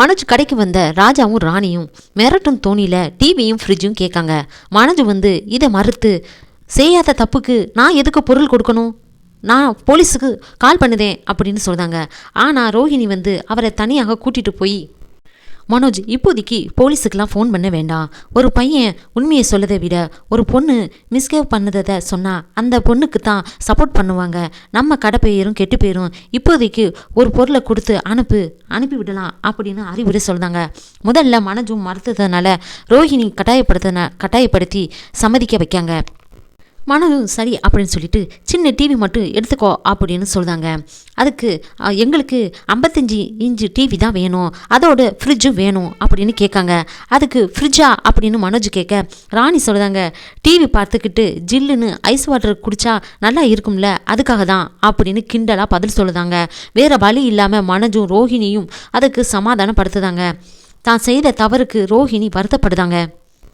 மனோஜ் கடைக்கு வந்த ராஜாவும் ராணியும் மிரட்டும் தோணியில் டிவியும் ஃப்ரிட்ஜும் கேட்காங்க. மனோஜ் வந்து இதை மறுத்து செய்யாத தப்புக்கு நான் எதுக்கு பொருள் கொடுக்கணும்? நான் போலீஸுக்கு கால் பண்ணுதேன் அப்படின்னு சொல்கிறாங்க ஆனால் ரோஹிணி வந்து அவரை தனியாக கூட்டிகிட்டு போய் மனோஜ் இப்போதைக்கு போலீஸுக்கெலாம் ஃபோன் பண்ண வேண்டாம். ஒரு பையன் உண்மையை சொல்லதை விட ஒரு பொண்ணு மிஸ்கேவ் பண்ணதை சொன்னால் அந்த பொண்ணுக்கு தான் சப்போர்ட் பண்ணுவாங்க. நம்ம கடை பெயரும் கெட்டு போயிரும். இப்போதைக்கு ஒரு பொருளை கொடுத்து அனுப்பு அனுப்பி விடலாம் அப்படின்னு அறிவுரை சொல்கிறாங்க முதல்ல மனோஜும் மறுத்ததுனால ரோஹிணி கட்டாயப்படுத்தின கட்டாயப்படுத்தி சம்மதிக்க வைக்காங்க. மனதும் சரி அப்படின்னு சொல்லிட்டு சின்ன டிவி மட்டும் எடுத்துக்கோ அப்படின்னு சொல்கிறாங்க அதுக்கு எங்களுக்கு ஐம்பத்தஞ்சு இன்ச்சு டிவி தான் வேணும். அதோட ஃப்ரிட்ஜும் வேணும் அப்படின்னு கேட்காங்க. அதுக்கு ஃப்ரிட்ஜா அப்படின்னு மனோஜ் கேட்க ராணி சொல்கிறாங்க டிவி பார்த்துக்கிட்டு ஜில்லுன்னு ஐஸ் வாட்டர் குடித்தா நல்லா இருக்கும்ல அதுக்காக தான் அப்படின்னு கிண்டலாக பதில் சொல்லுதாங்க. வேறு வழி இல்லாமல் மனோஜும் ரோஹிணியும் அதுக்கு சமாதானப்படுத்துதாங்க. தான் செய்த தவறுக்கு ரோஹிணி வருத்தப்படுதாங்க.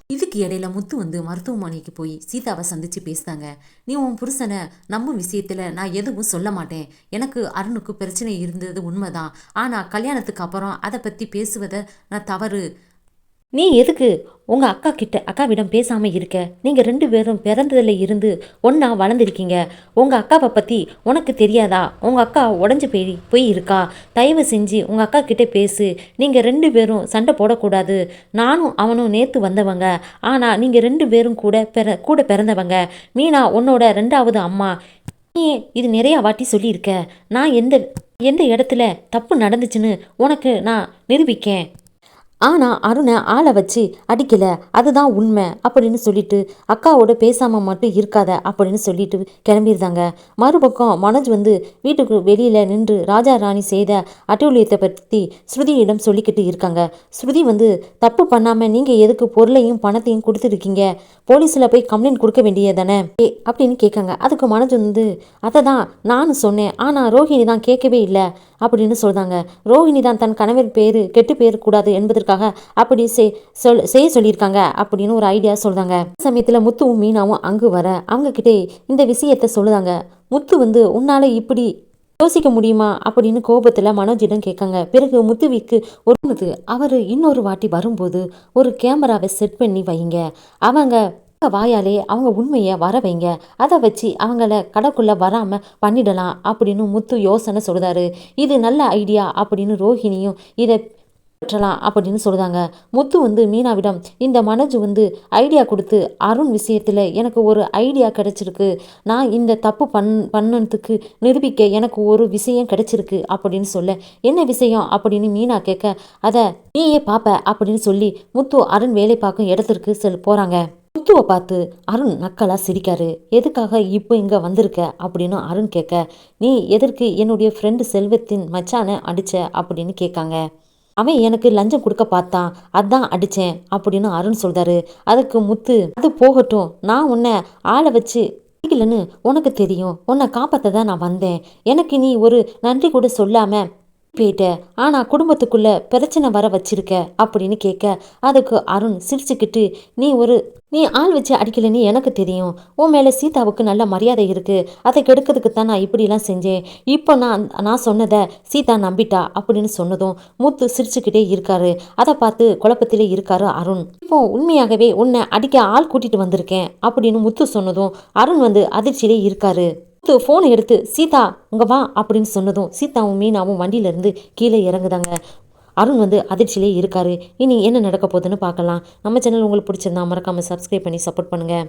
இதுக்கு இடையில முத்து வந்து மருத்துவமனைக்கு போய் சீதாவை சந்திச்சு பேசுதாங்க நீ உன் புருஷனை நம்பும் விஷயத்துல நான் எதுவும் சொல்ல மாட்டேன். எனக்கு அருணுக்கு பிரச்சனை இருந்தது உண்மைதான். ஆனா கல்யாணத்துக்கு அப்புறம் அதை பத்தி பேசுவதை நான் தவறு. நீ எதுக்கு உங்க அக்கா கிட்ட அக்காவிடம் பேசாம இருக்க. நீங்க ரெண்டு பேரும் பிறந்ததுல இருந்து ஒன்றா வளர்ந்துருக்கீங்க. உங்க அக்காவை பத்தி உனக்கு தெரியாதா? உங்க அக்கா உடஞ்சு போய் போய் இருக்கா தயவு செஞ்சு உங்க அக்கா கிட்ட பேசு. நீங்க ரெண்டு பேரும் சண்டை போடக்கூடாது. நானும் அவனும் நேத்து வந்தவங்க. ஆனா நீங்க ரெண்டு பேரும் கூட பிற கூட பிறந்தவங்க. மீனா உன்னோட ரெண்டாவது அம்மா. நீ இது நிறைய வாட்டி சொல்லியிருக்க. நான் எந்த எந்த இடத்துல தப்பு நடந்துச்சுன்னு உனக்கு நான் நிரூபிக்கேன். ஆனால் அருணை ஆளை வச்சு அடிக்கலை அதுதான் உண்மை அப்படின்னு சொல்லிட்டு அக்காவோட பேசாமல் மட்டும் இருக்காத அப்படின்னு சொல்லிட்டு கிளம்பியிருந்தாங்க மறுபக்கம் மனோஜ் வந்து வீட்டுக்கு வெளியில் நின்று ராஜா ராணி செய்த அட்டூழியத்தை பற்றி ஸ்ருதியிடம் சொல்லிக்கிட்டு இருக்காங்க. ஸ்ருதி வந்து தப்பு பண்ணாமல் நீங்கள் எதுக்கு பொருளையும் பணத்தையும் கொடுத்துருக்கீங்க? போலீஸில் போய் கம்ப்ளைண்ட் கொடுக்க வேண்டியதானே ஏ அப்படின்னு கேட்காங்க. அதுக்கு மனோஜ் வந்து அதை தான் நானும் சொன்னேன். ஆனால் ரோஹிணி தான் கேட்கவே இல்லை அப்படின்னு சொல்கிறாங்க ரோஹிணி தான் தன் கணவர் பேரு கெட்டு பெயர் கூடாது என்பதற்கு என்பதற்காக அப்படி செய் சொல் செய்ய சொல்லியிருக்காங்க அப்படின்னு ஒரு ஐடியா சொல்கிறாங்க சமயத்தில் முத்துவும் மீனாவும் அங்கு வர அவங்கக்கிட்டே இந்த விஷயத்த சொல்லுதாங்க. முத்து வந்து உன்னால் இப்படி யோசிக்க முடியுமா? அப்படின்னு கோபத்தில் மனோஜிடம் கேட்காங்க. பிறகு முத்துவிக்கு ஒரு அவர் இன்னொரு வாட்டி வரும்போது ஒரு கேமராவை செட் பண்ணி வைங்க. அவங்க வாயாலே அவங்க உண்மையை வர வைங்க. அதை வச்சு அவங்கள கடைக்குள்ளே வராமல் பண்ணிடலாம் அப்படின்னு முத்து யோசனை சொல்கிறாரு இது நல்ல ஐடியா அப்படின்னு ரோஹிணியும் இதை பெற்றலாம் அப்படின்னு சொல்லுதாங்க முத்து வந்து மீனாவிடம் இந்த மனோஜ் வந்து ஐடியா கொடுத்து அருண் விஷயத்தில் எனக்கு ஒரு ஐடியா கிடைச்சிருக்கு. நான் இந்த தப்பு பண் பண்ணதுக்கு நிரூபிக்க எனக்கு ஒரு விஷயம் கிடைச்சிருக்கு அப்படின்னு சொல்ல என்ன விஷயம் அப்படின்னு மீனா கேட்க அதை நீயே பார்ப்ப அப்படின்னு சொல்லி முத்து அருண் வேலை பார்க்கும் இடத்திற்கு செல் போகிறாங்க முத்துவை பார்த்து அருண் நக்கலாக சிரிக்காரு. எதுக்காக இப்போ இங்கே வந்திருக்க? அப்படின்னு அருண் கேட்க நீ எதற்கு என்னுடைய ஃப்ரெண்டு செல்வத்தின் மச்சானை அடிச்ச? அப்படின்னு கேட்காங்க. அவன் எனக்கு லஞ்சம் கொடுக்க பார்த்தான் அதான் அடிச்சேன் அப்படின்னு அருண் சொல்றாரு. அதுக்கு முத்து அது போகட்டும் நான் உன்னை ஆளை வச்சு பிடிக்கலன்னு உனக்கு தெரியும். உன்னை காப்பாற்ற தான் நான் வந்தேன். எனக்கு நீ ஒரு நன்றி கூட சொல்லாம போயிட்ட. ஆனா குடும்பத்துக்குள்ள பிரச்சனை வர வச்சிருக்க அப்படின்னு கேட்க அதுக்கு அருண் சிரிச்சுக்கிட்டு நீ ஒரு நீ ஆள் வச்சு அடிக்கலன்னு எனக்கு தெரியும். உன் மேலே சீதாவுக்கு நல்ல மரியாதை இருக்குது அதை கெடுக்கிறதுக்கு தான் நான் இப்படிலாம் செஞ்சேன். இப்போ நான் நான் சொன்னதை சீதா நம்பிட்டா அப்படின்னு சொன்னதும் மூத்து சிரிச்சுக்கிட்டே இருக்காரு. அதை பார்த்து குழப்பத்திலே இருக்காரு அருண். இப்போ உண்மையாகவே உன்னை அடிக்க ஆள் கூட்டிகிட்டு வந்திருக்கேன் அப்படின்னு முத்து சொன்னதும் அருண் வந்து அதிர்ச்சியிலே இருக்காரு. முத்து ஃபோன் எடுத்து சீதா உங்க வா அப்படின்னு சொன்னதும் சீதாவும் மீனாவும் வண்டியிலிருந்து கீழே இறங்குதாங்க. அருண் வந்து அதிர்ச்சியிலே இருக்காரு. இனி என்ன நடக்க போகுதுன்னு பார்க்கலாம். நம்ம சேனல் உங்களுக்கு பிடிச்சிருந்தா மறக்காமல் சப்ஸ்கிரைப் பண்ணி சப்போர்ட் பண்ணுங்கள்